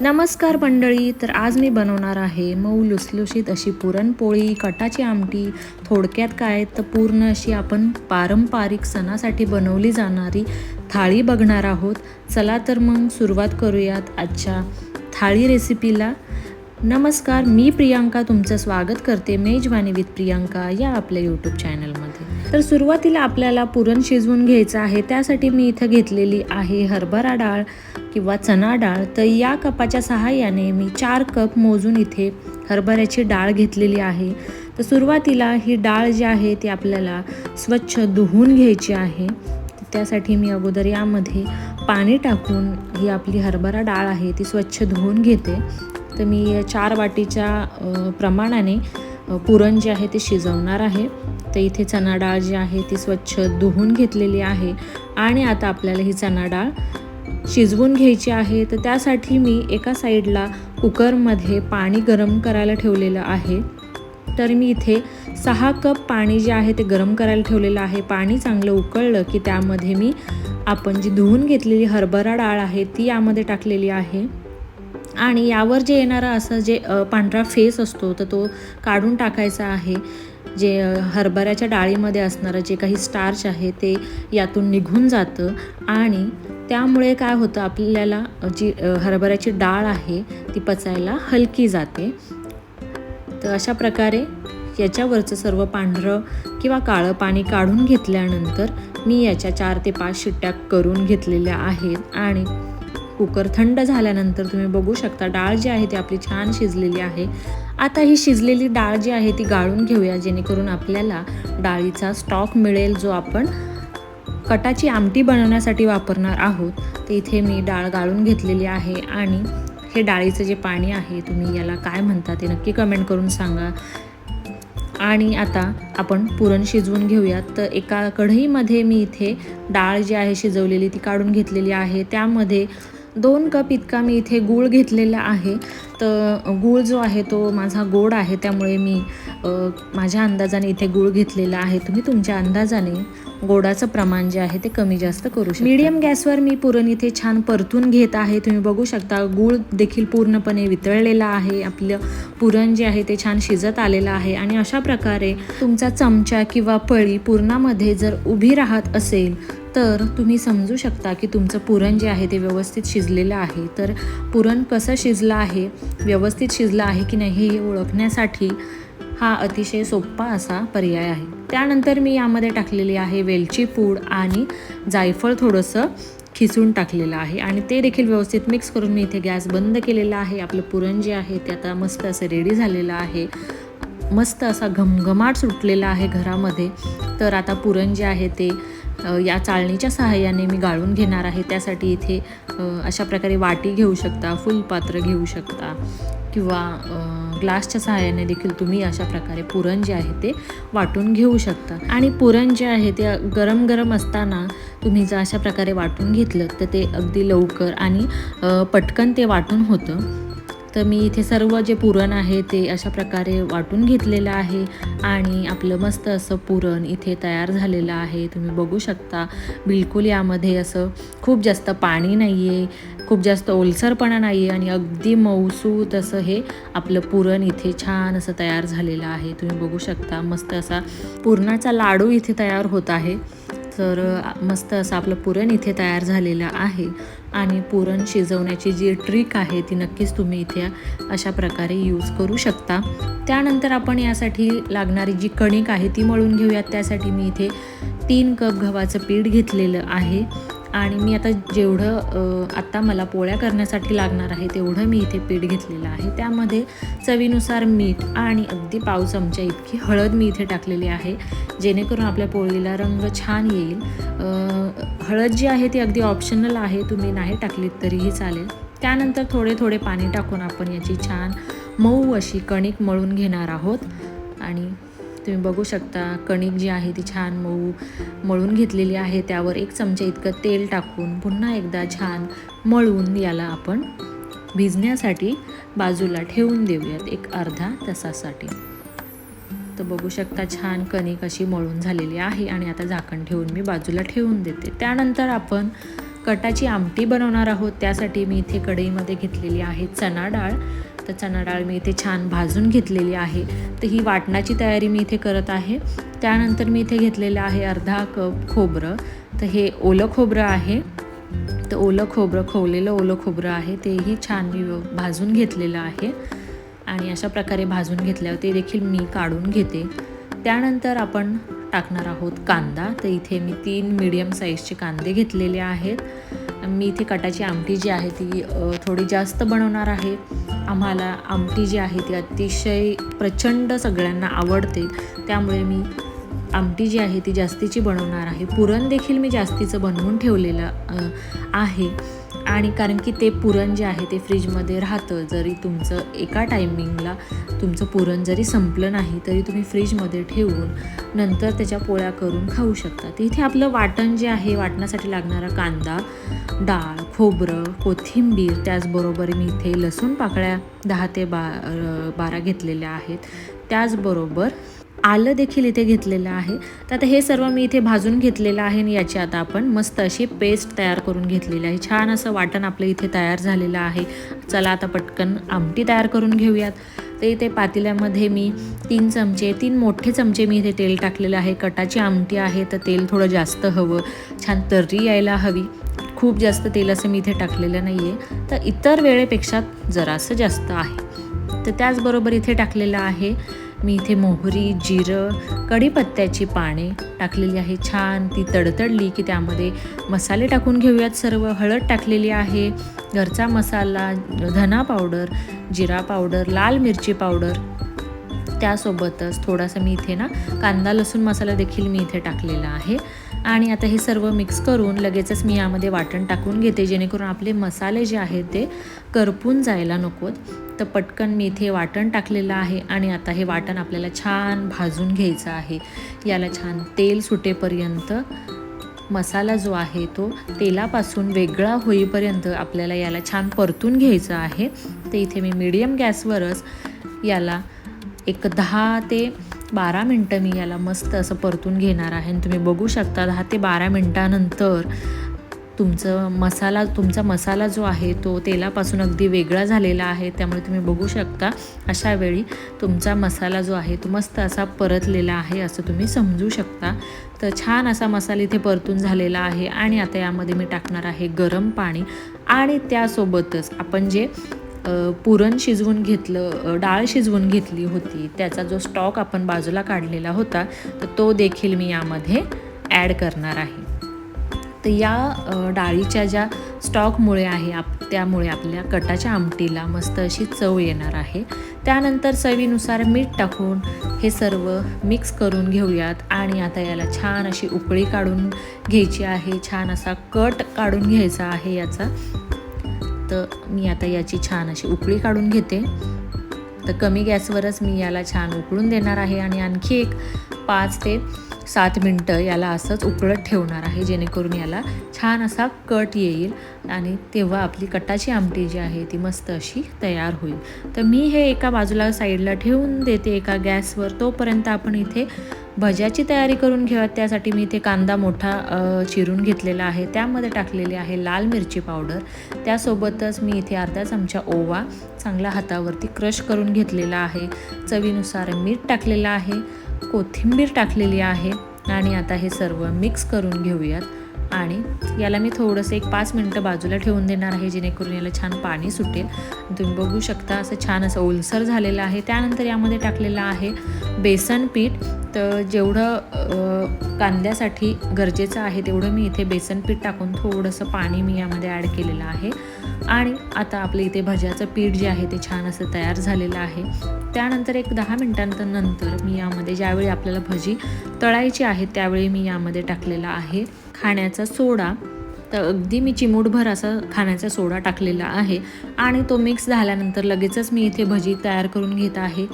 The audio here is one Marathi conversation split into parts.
नमस्कार मंडळी तर आज मी बनवणार आहे मऊ लुसलुशीत अशी पुरणपोळी कटाची आमटी थोडक्यात काय तर पूर्ण अशी आपण पारंपरिक सणासाठी बनवली जाणारी थाळी बघणार आहोत. चला तर मग सुरुवात करूयात आजच्या थाळी रेसिपीला. नमस्कार मी प्रियांका तुमचं स्वागत करते. मेजवानी विथ प्रियांका या आपल्या यूट्यूब चॅनलमध्ये तर सुरुवातीला आपल्याला पुरण शिजवून घ्यायचं आहे. त्यासाठी मी इथं घेतलेली आहे हरभरा डाळ किंवा चणा डाळ. तर या कपाच्या सहाय्याने मी चार कप मोजून इथे हरभऱ्याची डाळ घेतलेली आहे. तर सुरुवातीला ही डाळ जी आहे ती आपल्याला स्वच्छ धुवून घ्यायची आहे. त्यासाठी मी अगोदर यामध्ये पाणी टाकून ही आपली हरभरा डाळ आहे ती स्वच्छ धुवून घेते. तर मी चार वाटीच्या प्रमाणाने पुरण जे आहे ते शिजवणार आहे. तर इथे चणा डाळ जी आहे ती स्वच्छ धुवून घेतलेली आहे. आणि आता आपल्याला ही चणा डाळ शिजवून घ्यायची आहे. तर त्यासाठी मी एका साईडला कुकरमध्ये पाणी गरम करायला ठेवलेलं आहे. तर मी इथे सहा कप पाणी जे आहे ते गरम करायला ठेवलेलं आहे. पाणी चांगलं उकळलं की त्यामध्ये मी आपण जी धुवून घेतलेली हरभरा डाळ आहे ती यामध्ये टाकलेली आहे. आणि यावर जे येणारा असं जे पांढरा फेस असतो तर तो काढून टाकायचा आहे. जे हरभऱ्याच्या डाळीमध्ये असणारं जे काही स्टार्च आहे ते यातून निघून जातं आणि त्यामुळे काय होतं आपल्याला जी हरभऱ्याची डाळ आहे ती पचायला हलकी जाते. तर अशा प्रकारे याच्यावरचं सर्व पांढरं किंवा काळं पाणी काढून घेतल्यानंतर मी याच्या चार ते पाच शिट्ट्या करून घेतलेल्या आहेत आणि कुकर थंड झाल्यानंतर तुम्ही बघू शकता डाळ जी आहे ती आपली छान शिजलेली आहे. आता ही शिजलेली डाळ जी आहे ती गाळून घेऊया जेणेकरून आपल्याला डाळीचा स्टॉक मिळेल जो आपण कटाची आमटी बनवण्यासाठी वापरणार आहोत. तर इथे मी डाळ गाळून घेतलेली आहे आणि हे डाळीचं जे पाणी आहे तुम्ही याला काय म्हणता ते नक्की कमेंट करून सांगा. आणि आता आपण पुरण शिजवून घेऊयात. तर एका कढईमध्ये मी इथे डाळ जी आहे शिजवलेली ती काढून घेतलेली आहे. त्यामध्ये दोन कप इतका मी इथे गूळ घेतलेला आहे. तर गूळ जो आहे तो माझा गोड आहे त्यामुळे मी माझ्या अंदाजाने इथे गूळ घेतलेला आहे. तुम्ही तुमच्या अंदाजाने गोडाचं प्रमाण जे आहे ते कमी जास्त करू शकता. मीडियम गॅसवर मी पुरण इथे छान परतून घेत आहे. तुम्ही बघू शकता गूळ देखील पूर्णपणे वितळलेला आहे. आपलं पुरण जे आहे ते छान शिजत आलेलं आहे. आणि अशा प्रकारे तुमचा चमचा किंवा पळी पुरणामध्ये जर उभी राहत असेल तर तुम्ही समजू शकता की तुमचं पुरण जे आहे ते व्यवस्थित शिजलेलं आहे. तर पुरण कसं शिजलं आहे? व्यवस्थित शिजलं आहे की नाही हे ओळखण्यासाठी हा अतिशय सोपा असा पर्याय आहे. त्यानंतर मी यामध्ये टाकलेली आहे वेलची पूड आणि जायफळ थोडंसं खिसून टाकलेलं आहे. आणि ते देखील व्यवस्थित मिक्स करून मी इथे गॅस बंद केलेला आहे. आपलं पुरण जे आहे ते आता मस्त असं रेडी झालेलं आहे. मस्त असा घमघमाट सुटलेला आहे घरामध्ये. तर आता पुरण जे आहे ते या चाळणीच्या सहाय्याने मी गाळून घेणार आहे. त्यासाठी इथे अशा प्रकारे वाटी घेऊ शकता फुलपात्र घेऊ शकता किंवा ग्लासच्या सहाय्याने देखील तुम्ही अशा प्रकारे पुरण जे आहे ते वाटून घेऊ शकता. आणि पुरण जे आहे ते गरम गरम असताना तुम्ही जर अशा प्रकारे वाटून घेतलं तर ते अगदी लवकर आणि पटकन ते वाटून होतं. तर मी इथे सर्व जे पुरण आहे ते अशा प्रकारे वाटून घेतलेलं आहे आणि आपलं मस्त असं पुरण इथे तयार झालेलं आहे. तुम्ही बघू शकता बिलकुल यामध्ये असं खूप जास्त पाणी नाही आहे खूप जास्त ओलसरपणा नाही आहे आणि अगदी मऊसूत असं हे आपलं पुरण इथे छान असं तयार झालेलं आहे. तुम्ही बघू शकता मस्त असा पुरणाचा लाडू इथे तयार होत आहे. तर मस्त असं आपलं पुरण इथे तयार झालेलं आहे. आणि पुरण शिजवण्याची जी ट्रिक आहे ती नक्कीच तुम्ही इथे अशा प्रकारे यूज करू शकता. त्यानंतर आपण यासाठी लागणारी जी कणिक आहे ती मळून घेऊयात. त्यासाठी मी इथे तीन कप गव्हाचं पीठ घेतलेलं आहे. आणि मी आता जेवढं आत्ता मला पोळ्या करण्यासाठी लागणार आहे तेवढं मी इथे पीठ घेतलेलं आहे. त्यामध्ये चवीनुसार मीठ आणि अगदी पाव आमच्या इतकी हळद मी इथे टाकलेली आहे जेणेकरून आपल्या पोळीला रंग छान येईल. हळद जी आहे ती अगदी ऑप्शनल आहे तुम्ही नाही टाकलीत तरीही चालेल. त्यानंतर थोडे थोडे पाणी टाकून आपण याची छान मऊ अशी कणिक मळून घेणार आहोत. आणि तुम्ही बघू शकता कणिक जी आहे ती छान मऊ मळून घेतलेली आहे. त्यावर एक चमचा इतकं तेल टाकून पुन्हा एकदा छान मळून याला आपण भिजण्यासाठी बाजूला ठेवून देऊयात एक अर्धा तासासाठी. तर बघू शकता छान कणिक अशी मळून झालेली आहे आणि आता झाकण ठेवून मी बाजूला ठेवून देते. त्यानंतर आपण कटाची आमटी बनवणार आहोत. त्यासाठी मी इथे कढईमध्ये घेतलेली आहे चणा डाळ. तर चणा डाळ मी इथे छान भाजून घेतलेली आहे. तर ही वाटणाची तयारी मी इथे करत आहे. त्यानंतर मी इथे घेतलेलं आहे अर्धा कप खोबरं. तर हे ओलं खोबरं आहे. तर ओलं खोबरं खवलेलं ओलं खोबरं आहे तेही छान मी भाजून घेतलेलं आहे. आणि अशा प्रकारे भाजून घेतल्यावर ते देखील मी काढून घेते. त्यानंतर आपण टाकणार आहोत कांदा. तर इथे मी तीन मीडियम साईजचे कांदे घेतलेले आहेत. मी इथे कटाची आमटी जी आहे ती थोडी जास्त बनवणार आहे. आम्हाला आमटी जी आहे ती अतिशय प्रचंड सगळ्यांना आवडते. त्यामुळे मी आमटी जी आहे ती जास्तीची बनवणार आहे. पुरण देखील मी जास्तीचं बनवून ठेवलेलं आहे. आणि कारण की ते पुरण जे आहे ते फ्रीजमध्ये राहतं. जरी तुमचं एका टायमिंगला तुमचं पुरण जरी संपलं नाही तरी तुम्ही फ्रीजमध्ये ठेवून नंतर त्याच्या पोळ्या करून खाऊ शकता. तिथे इथे आपलं वाटण जे आहे वाटण्यासाठी लागणारा कांदा डाळ खोबरं कोथिंबीर त्याचबरोबर मी इथे लसूण पाकळ्या दहा ते बा बारा घेतलेल्या आहेत. त्याचबरोबर आलं देखील इथे घेतलेलं आहे. तर आता हे सर्व मी इथे भाजून घेतलेलं आहे आणि याची आता आपण मस्त अशी पेस्ट तयार करून घेतलेली आहे. छान असं वाटण आपलं इथे तयार झालेलं आहे. चला आता पटकन आमटी तयार करून घेऊयात. तर इथे पातेल्यामध्ये मी तीन चमचे तीन मोठे चमचे मी इथे तेल टाकलेलं आहे. कटाची आमटी आहे तर तेल थोडं जास्त हवं. छान तर्री यायला हवी. खूप जास्त तेल असं मी इथे टाकलेलं नाही आहे तर इतर वेळेपेक्षा जरासं जास्त आहे. तर त्याचबरोबर इथे टाकलेलं आहे मी इथे मोहरी जिरं कढीपत्त्याची पाने टाकलेली आहे छान. ती तडतडली की त्यामध्ये मसाले टाकून घेऊयात सर्व. हळद टाकलेली आहे. घरचा मसाला धना पावडर जिरा पावडर लाल मिरची पावडर. त्यासोबतच थोडासा मी इथे ना कांदा लसूण मसाला देखील मी इथे टाकलेला आहे. आणि आता हे सर्व मिक्स करून लगेचच मी यामध्ये वाटण टाकून घेते जेणेकरून आपले मसाले जे आहेत ते करपून जायला नकोत. तर पटकन मी इथे वाटण टाकलेलं आहे आणि आता हे वाटण आपल्याला छान भाजून घ्यायचं आहे. याला छान तेल सुटेपर्यंत मसाला जो आहे तो तेलापासून वेगळा होईपर्यंत आपल्याला याला छान परतून घ्यायचं आहे. तर इथे मी मीडियम गॅसवरच याला एक दहा ते बारा मिनटं मी याला मस्त असं परतून घेणार आहे. आणि तुम्ही बघू शकता दहा ते बारा मिनटानंतर तुमचं मसाला तुमचा मसाला जो आहे तो तेलापासून अगदी वेगळा झालेला आहे. त्यामुळे तुम्ही बघू शकता अशा वेळी तुमचा मसाला जो आहे तो मस्त असा परतलेला आहे असं तुम्ही समजू शकता. तर छान असा मसाला इथे परतून झालेला आहे. आणि आता यामध्ये मी टाकणार आहे गरम पाणी. आणि त्यासोबतच आपण जे पुरण शिजवून घेतलं डाळ शिजवून घेतली होती. त्याचा जो स्टॉक आपण बाजूला काढलेला होता तर तो देखील मी यामध्ये ॲड करणार आहे. तर या डाळीच्या ज्या स्टॉकमुळे आहे आप त्यामुळे आपल्या कटाच्या आमटीला मस्त अशी चव येणार आहे. त्यानंतर चवीनुसार मीठ टाकून हे सर्व मिक्स करून घेऊयात. आणि आता याला छान अशी उकळी काढून घ्यायची आहे. छान असा कट काढून घ्यायचा आहे याचा. तर मी आता याची छान अशी उकळी काढून घेते. तर कमी गॅसवरच मी याला छान उकळून देणार आहे आणि आणखी एक पाच ते सात मिनटं याला असंच उकळत ठेवणार आहे जेणेकरून याला छान असा कट येईल आणि तेव्हा आपली कटाची आमटी जी आहे ती मस्त अशी तयार होईल. तर मी हे एका बाजूला साईडला ठेवून देते एका गॅसवर. तोपर्यंत आपण इथे भज्याची तयारी करून घेऊयात त्यासाठी मी इथे कांदा मोठा चिरून घेतलेला आहे. त्यामध्ये टाकलेली आहे लाल मिरची पावडर. त्यासोबतच मी इथे अर्धा चमचा ओवा चांगला हातावरती क्रश करून घेतलेला आहे. चवीनुसार मीठ टाकलेलं आहे. कोथिंबीर टाकलेली आहे आणि आता हे सर्व मिक्स करून घेऊयात. आणि याला मी थोडंसं एक पाच मिनटं बाजूला ठेवून देणार आहे जेणेकरून याला छान पाणी सुटेल. तुम्ही बघू शकता असं छान असं ओलसर झालेलं आहे. त्यानंतर यामध्ये टाकलेलं आहे बेसन पीठ. तर जेवढं कांद्यासाठी गरजेचं आहे तेवढं मी इथे बेसन पीठ टाकून थोडंसं पाणी मी यामध्ये ॲड केलेलं आहे. आणि आता आपलं इथे भज्याचं पीठ जे आहे ते छान असं तयार झालेलं आहे. त्यानंतर एक दहा मिनटांनंतर नंतर मी यामध्ये ज्यावेळी आपल्याला भजी तळायची आहे त्यावेळी मी यामध्ये टाकलेला आहे खाण्याचा सोडा. तर अगदी मी चिमूटभर असा खाण्याचा सोडा टाकलेला आहे. आणि तो मिक्स झाल्यानंतर लगेचच मी इथे भजी तयार करून घेत आहे.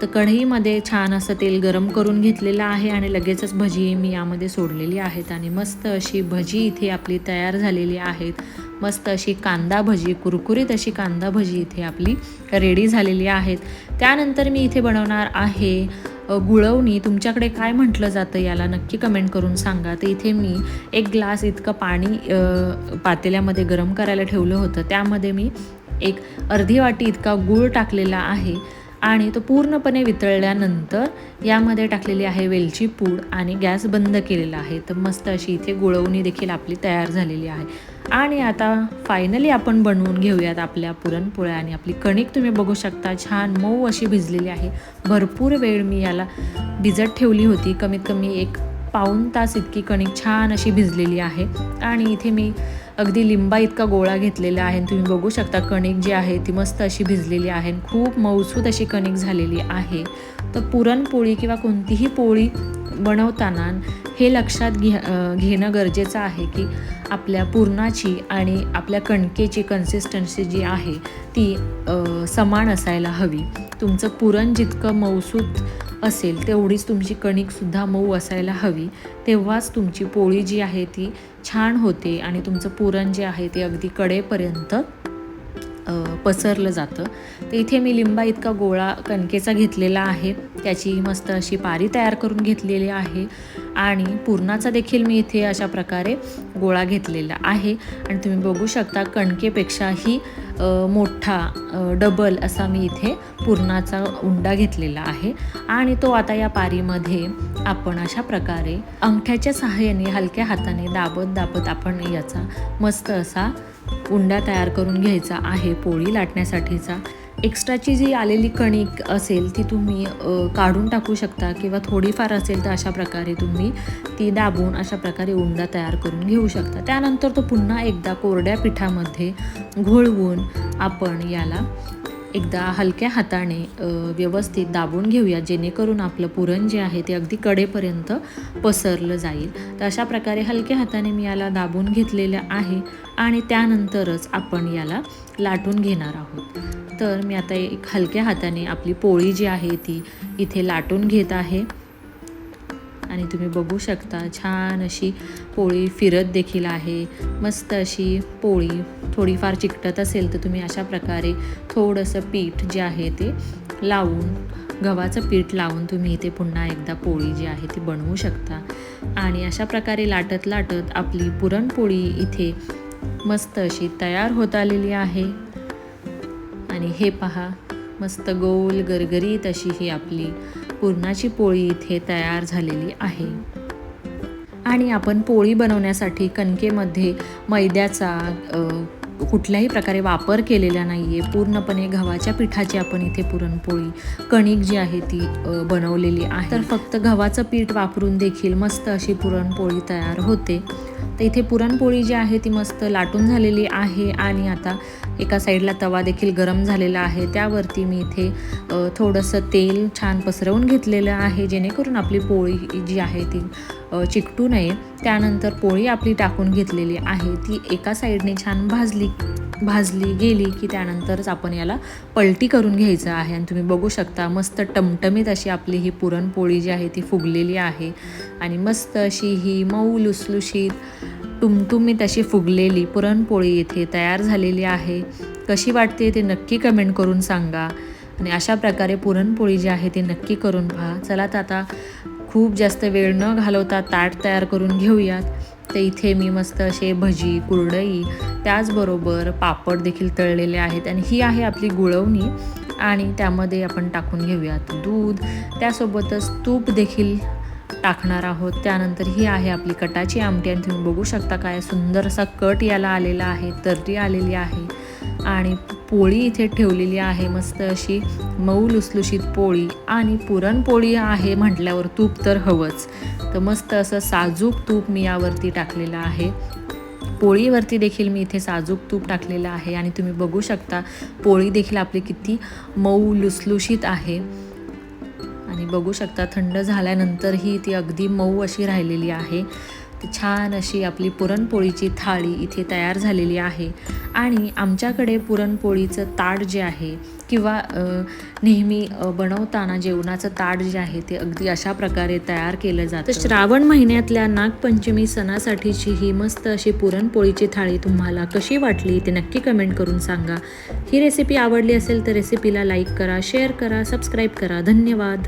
तर कढईमध्ये छान असं तेल गरम करून घेतलेलं आहे आणि लगेचच भजी मी यामध्ये सोडलेली आहेत. आणि मस्त अशी भजी इथे आपली तयार झालेली आहेत. मस्त अशी कांदा भजी कुरकुरीत अशी कांदा भजी इथे आपली रेडी झालेली आहेत. त्यानंतर मी इथे बनवणार आहे गुळवणी. तुमच्याकडे काय म्हटलं जातं याला नक्की कमेंट करून सांगा. तर इथे मी एक ग्लास इतकं पाणी पातेल्यामध्ये गरम करायला ठेवलं होतं. त्यामध्ये मी एक अर्धी वाटी इतका गूळ टाकलेला आहे. आणि तो पूर्णपणे वितळल्यानंतर यामध्ये टाकलेली आहे वेलची पूड आणि गॅस बंद केलेला आहे. तर मस्त अशी इथे गुळवणी देखील आपली तयार झालेली आहे. आणि आता फायनली आपण बनवून घेऊयात आपल्या पुरणपोळ्या आणि आपली कणिक तुम्ही बघू शकता. छान मऊ अशी भिजलेली आहे. भरपूर वेळ मी याला भिजत ठेवली होती. कमीत कमी एक पाऊण तास इतकी कणिक छान अशी भिजलेली आहे. आणि इथे मी अगदी लिंबा इतका गोळा घेतलेला आहे. आणि तुम्ही बघू शकता कणिक जी आहे ती मस्त अशी भिजलेली आहे खूप मऊसूत अशी कणिक झालेली आहे. तर पुरणपोळी किंवा कोणतीही पोळी बनवताना हे लक्षात घे घेणं गरजेचं आहे की आपल्या पुरणाची आणि आपल्या कणकेची कन्सिस्टन्सी जी आहे ती समान असायला हवी. तुमचं पुरण जितकं मऊसूत असेल तेवढीच तुमची कणिकसुद्धा मऊ असायला हवी. तेव्हाच तुमची पोळी जी आहे ती छान होते आणि तुमचं पुरण जे आहे ते अगदी कडेपर्यंत पसरलं जातं. तर इथे मी लिंबा इतका गोळा कणकेचा घेतलेला आहे. त्याची मस्त अशी पारी तयार करून घेतलेली आहे. आणि पुरणाचा देखील मी इथे अशा प्रकारे गोळा घेतलेला आहे. आणि तुम्ही बघू शकता कणकेपेक्षाही मोठा डबल असा मी इथे पुरणाचा उंडा घेतलेला आहे. आणि तो आता या पारीमध्ये आपण अशा प्रकारे अंगठ्याच्या सहाय्याने हलक्या हाताने दाबत दाबत आपण याचा मस्त असा उंडा तयार करून घ्यायचा आहे. पोळी लाटण्यासाठीचा. एक्स्ट्राची जी आलेली कणिक असेल ती तुम्ही काढून टाकू शकता किंवा थोडीफार असेल तर अशा प्रकारे तुम्ही ती दाबून अशा प्रकारे उंडा तयार करून घेऊ शकता. त्यानंतर तो पुन्हा एकदा कोरड्या पिठामध्ये घोळवून आपण याला एकदा हलक्या हाताने व्यवस्थित दाबून घेऊया जेणेकरून आपलं पुरण जे आहे ते अगदी कडेपर्यंत पसरलं जाईल. तर अशा प्रकारे हलक्या हाताने मी याला दाबून घेतलेलं आहे आणि त्यानंतरच आपण याला लाटून घेणार आहोत. तर मी आता एक हलक्या हाताने आपली पोळी जी आहे ती इथे लाटून घेत आहे. आणि तुम्ही बघू शकता छान अशी पोळी फिरत देखील आहे. मस्त अशी पोळी थोडीफार चिकटत असेल तर तुम्ही अशा प्रकारे थोडंसं पीठ जे आहे ते लावून गव्हाचं पीठ लावून तुम्ही इथे पुन्हा एकदा पोळी जी आहे ती बनवू शकता. आणि अशा प्रकारे लाटत लाटत आपली पुरणपोळी इथे मस्त अशी तयार होत आलेली आहे. आणि हे पहा मस्त गोल गरगरीत अशी ही आपली पुरणाची पोळी इथे तयार झालेली आहे. आणि आपण पोळी बनवण्यासाठी कणकेमध्ये मैद्याचा कुठल्याही प्रकारे वापर केलेला नाही आहे पूर्णपणे गव्हाच्या पिठाची आपण इथे पुरणपोळी कणिक जी आहे ती बनवलेली आहे. तर फक्त गव्हाचं पीठ वापरून देखील मस्त अशी पुरणपोळी तयार होते. तर इथे पुरणपोळी जी आहे ती मस्त लाटून झालेली आहे आणि आता एका साईडला तवा देखील गरम झालेला आहे. त्यावरती मी इथे थोडंसं तेल छान पसरवून घेतलेलं आहे जेणेकरून आपली पोळी जी आहे ती चिकटू नये. त्यानंतर पोळी आपली टाकून घेतलेली आहे. ती एका साईडने छान भाजली भाजली गेली की त्यानंतरच आपण याला पलटी करून घ्यायचं आहे. आणि तुम्ही बघू शकता मस्त टमटमीत अशी आपली ही पुरणपोळी जी आहे ती फुगलेली आहे. आणि मस्त अशी ही मऊ लुसलुशीत टुमटुमीत अशी फुगलेली पुरणपोळी इथे तयार झालेली आहे. कशी वाटते ते नक्की कमेंट करून सांगा. आणि अशा प्रकारे पुरणपोळी जी आहे ती नक्की करून पहा. चला तर आता खूप जास्त वेळ न घालवता ताट तयार करून घेऊयात. तर इथे मी मस्त असे भजी कुरडई त्याचबरोबर पापड देखील तळलेले आहेत आणि ही आहे आपली गुळवणी आणि त्यामध्ये आपण टाकून घेऊयात दूध. त्यासोबतच तूप देखील टाकणार आहोत. त्यानंतर ही आहे आपली कटाची आमटी आणि तुम्ही बघू शकता काय सुंदर असा कट याला आलेला आहे तर्री आलेली आहे. आणि पोळी इथे ठेवलेली आहे मस्त अशी मऊ लुसलुशीत पोळी आणि पुरणपोळी आहे म्हटल्यावर तूप तर हवंच. तर मस्त असं साजूक तूप मी यावरती टाकलेलं आहे. पोळीवरती देखील मी इथे साजूक तूप टाकलेलं आहे आणि तुम्ही बघू शकता पोळी देखील आपली किती मऊ लुसलुशीत आहे. आणि बघू शकता थंड झाल्यानंतरही ती अगदी मऊ अशी राहिलेली आहे. छान अशी आपली पुरणपोळीची थाळी इथे तयार झालेली आहे. आणि आमच्याकडे पुरणपोळीचं ताट जे आहे किंवा नेहमी बनवताना जेवणाचं ताट जे आहे ते अगदी अशा प्रकारे तयार केलं जातं. श्रावण महिन्यातल्या नागपंचमी सणासाठीची ही मस्त अशी पुरणपोळीची थाळी तुम्हाला कशी वाटली ते नक्की कमेंट करून सांगा. ही रेसिपी आवडली असेल तर रेसिपीला लाईक करा शेअर करा सबस्क्राईब करा. धन्यवाद.